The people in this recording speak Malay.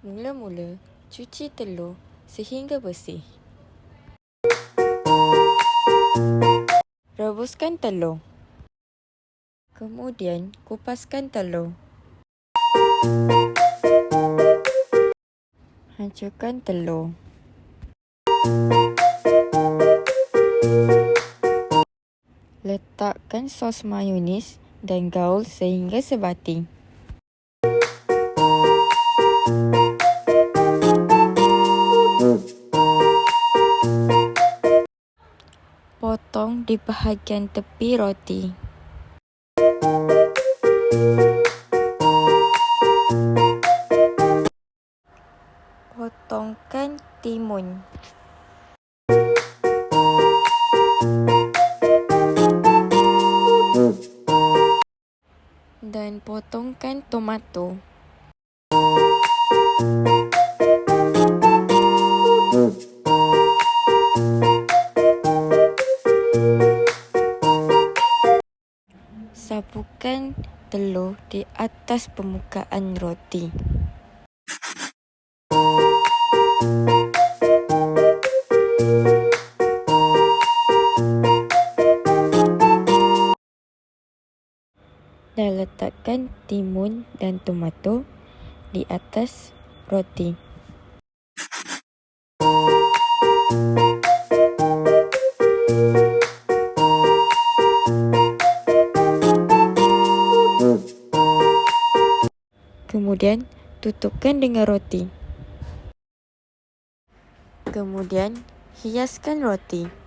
Mula-mula cuci telur sehingga bersih. Rebuskan telur. Kemudian kupaskan telur. Hancurkan telur. Letakkan sos mayonis dan gaul sehingga sebati. Potong di bahagian tepi roti. Potongkan timun. Dan potongkan tomato. Sapukan telur di atas permukaan roti. Dan letakkan timun dan tomato di atas roti. Kemudian tutupkan dengan roti. Kemudian hiaskan roti.